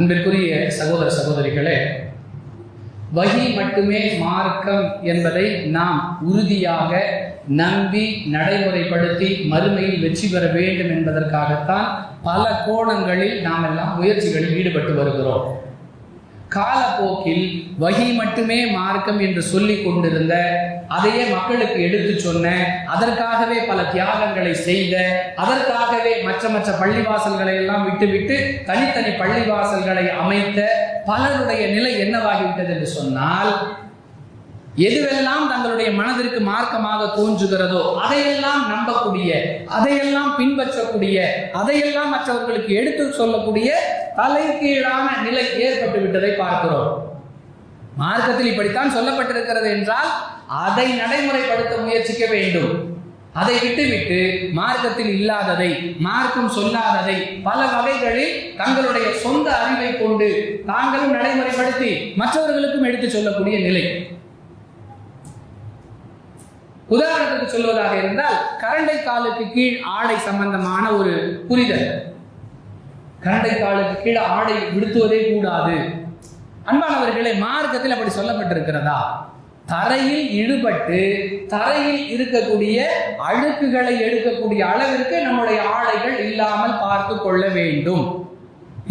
அன்பிற்குரிய சகோதர சகோதரிகளே வகி மட்டுமே மார்க்கம் என்பதை நாம் உறுதியாக நம்பி நடைமுறைப்படுத்தி மறுமையில் வெற்றி பெற வேண்டும் என்பதற்காகத்தான் பல கோணங்களில் நாம் எல்லாம் முயற்சிகளில் ஈடுபட்டு வருகிறோம். காலப்போக்கில் வகி மட்டுமே மார்க்கம் என்று சொல்லி கொண்டிருந்த அதையே மக்களுக்கு எடுத்து சொன்ன அதற்காகவே பல தியாகங்களை செய்த அதற்காகவே மற்ற மற்ற பள்ளிவாசல்களை எல்லாம் விட்டுவிட்டு தனித்தனி பள்ளிவாசல்களை அமைத்த பலருடைய நிலை என்னவாகிவிட்டது என்று சொன்னால் எதுவெல்லாம் தங்களுடைய மனதிற்கு மார்க்கமாக தோன்றுகிறதோ அதையெல்லாம் நம்பக்கூடிய அதையெல்லாம் பின்பற்றக்கூடிய அதையெல்லாம் மற்றவர்களுக்கு எடுத்து சொல்லக்கூடிய தலைகீழான நிலை ஏற்பட்டு விட்டதை பார்க்கிறோம். மார்க்கத்தில் இப்படித்தான் சொல்லப்பட்டிருக்கிறது என்றால் அதை நடைமுறைப்படுத்த முயற்சிக்க வேண்டும். அதை விட்டுவிட்டு மார்க்கத்தில் இல்லாததை மார்க்கம் சொல்லாததை பல வகைகளில் தங்களுடைய சொந்த அறிவை கொண்டு தாங்களும் நடைமுறைப்படுத்தி மற்றவர்களுக்கும் எடுத்து சொல்லக்கூடிய நிலை. உதாரணத்துக்கு சொல்வதாக இருந்தால் கரண்டை காலுக்கு கீழ் ஆடை சம்பந்தமான ஒரு புரிதல். கரண்டை காலுக்கு கீழே ஆடை விடுத்துவதே கூடாது. அன்பானவர்களை மார்க்கத்தில் அப்படி சொல்லப்பட்டிருக்கிறதா? தரையில் ஈடுபட்டு தரையில் இருக்கக்கூடிய அழுக்குகளை எடுக்கக்கூடிய அளவிற்கு நம்முடைய ஆடைகள் இல்லாமல் பார்த்து கொள்ள வேண்டும்.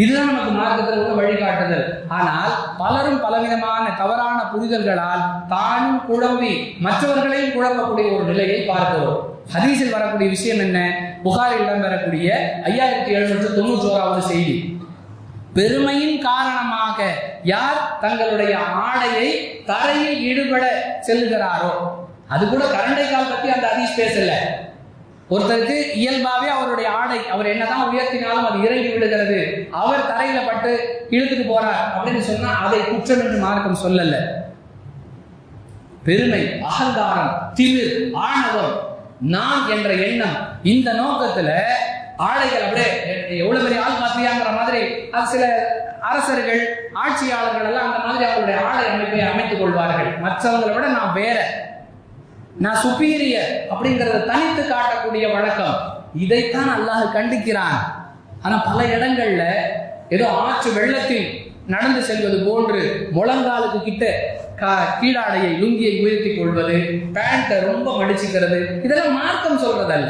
இதுதான் நமக்கு மார்க்கத்தில் உள்ள வழிகாட்டுதல். ஆனால் பலரும் பலவிதமான தவறான புரிதல்களால் தானும் குழம்பி மற்றவர்களையும் குழம்பக்கூடிய ஒரு நிலையை பார்க்கிறோம். ஹதீஸில் வரக்கூடிய விஷயம் என்ன? புகாரில் இடம்பெறக்கூடிய ஐயாயிரத்தி எழுநூற்று தொண்ணூற்றி ஓராவது செய்தி. பெருமையின் காரணமாக யார் தங்களுடைய ஆடையை தரையில் ஈடுபட செல்கிறாரோ? அது கூட கரண்டை கால் பற்றி அந்த ஹதீஸ் பேசல. ஒருத்தருக்கு இயல்பாவே அவருடைய ஆடை அவர் என்னதான் உயர்த்தினாலும் அது இறங்கி விடுகிறது அவர் தரையில பட்டு இழுத்துட்டு போறார் அப்படின்னு சொன்னா அதை குற்றம் என்று மார்க்கம் சொல்லல. பெருமை அகங்காரம் திமிர் ஆணவம் நான் என்ற எண்ணம் இந்த நோக்கத்துல ஆடைகள் அப்படியே எவ்வளவு பெரிய ஆள் பார்த்தியாங்கிற மாதிரி அது சில அரசர்கள் ஆட்சியாளர்கள் எல்லாம் அந்த மாதிரி அவருடைய ஆடை அமைப்பை அமைத்துக் கொள்வார்கள். மற்றவங்களை விட நான் வேற. நான் சுப்பீரியர் அப்படிங்கறத தனித்து காட்டக்கூடிய வழக்கம். இதைத்தான் அல்லாஹ் கண்டிக்கிறான். ஆனா பல இடங்கள்ல ஏதோ ஆற்று வெள்ளத்தில் நடந்து செல்வது போன்று முழங்காலுக்கு கிட்ட கா- கீழாடையை லுங்கியை உயர்த்தி கொள்வது பேண்ட்டை ரொம்ப மடிச்சுக்கிறது இதெல்லாம் மார்க்கம் சொல்றதல்ல.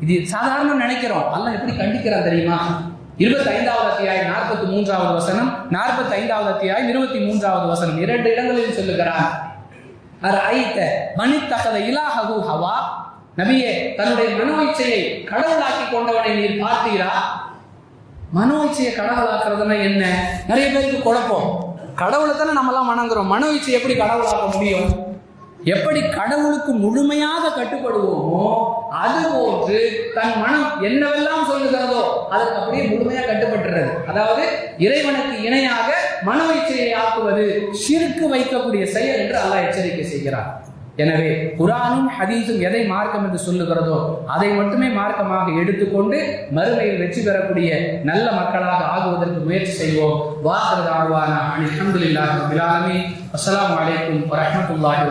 இது சாதாரண நினைக்கிறோம். அல்லாஹ் எப்படி கண்டிக்கிறான் தெரியுமா? இருபத்தி ஐந்தாவது அத்தியாயம் நாற்பத்தி மூன்றாவது வசனம் நாற்பத்தி ஐந்தாவது அத்தியாயம் இருபத்தி மூன்றாவது வசனம் இரண்டு இடங்களில் சொல்லுகிறான் மனித்தகத இலாஹு ஹவா. நபியே தன்னுடைய மனோ இச்சையை கடவுளாக்கி கொண்டவனை நீர் பார்த்தீரா? மனோ இச்சையை என்ன? நிறைய பேருக்கு குழப்பம். கடவுளை தானே நம்மலாம் வணங்குறோம். மனோ இச்சை எப்படி கடவுளாக்க முடியும்? எப்படி கடவுளுக்கு முழுமையாக கட்டுப்படுவோமோ போது தன் மனம் என்னவெல்லாம் சொல்லுகிறதோ அதற்கு அப்படியே முழுமையாக கட்டுப்பட்டுறது. அதாவது இறைவனுக்கு இணையாக மனோ இச்சையை ஆக்குவது சிறுக்கு வைக்கக்கூடிய செயல் என்று அல்லாஹ் எச்சரிக்கை செய்கிறார் எனவே குரானும் ஹதீஸும் எதை மார்க்கம் என்று சொல்லுகிறதோ அதை மட்டுமே மார்க்கமாக எடுத்துக்கொண்டு மறுமையில் வெற்றி பெறக்கூடிய நல்ல மக்களாக ஆகுவதற்கு முயற்சி செய்வோம். வாசல் ஆழ்வானா அலமதுல்லாஹி ரபில் ஆலமீன். அஸ்ஸலாமு அலைக்கும் வரஹ்மத்துல்லாஹி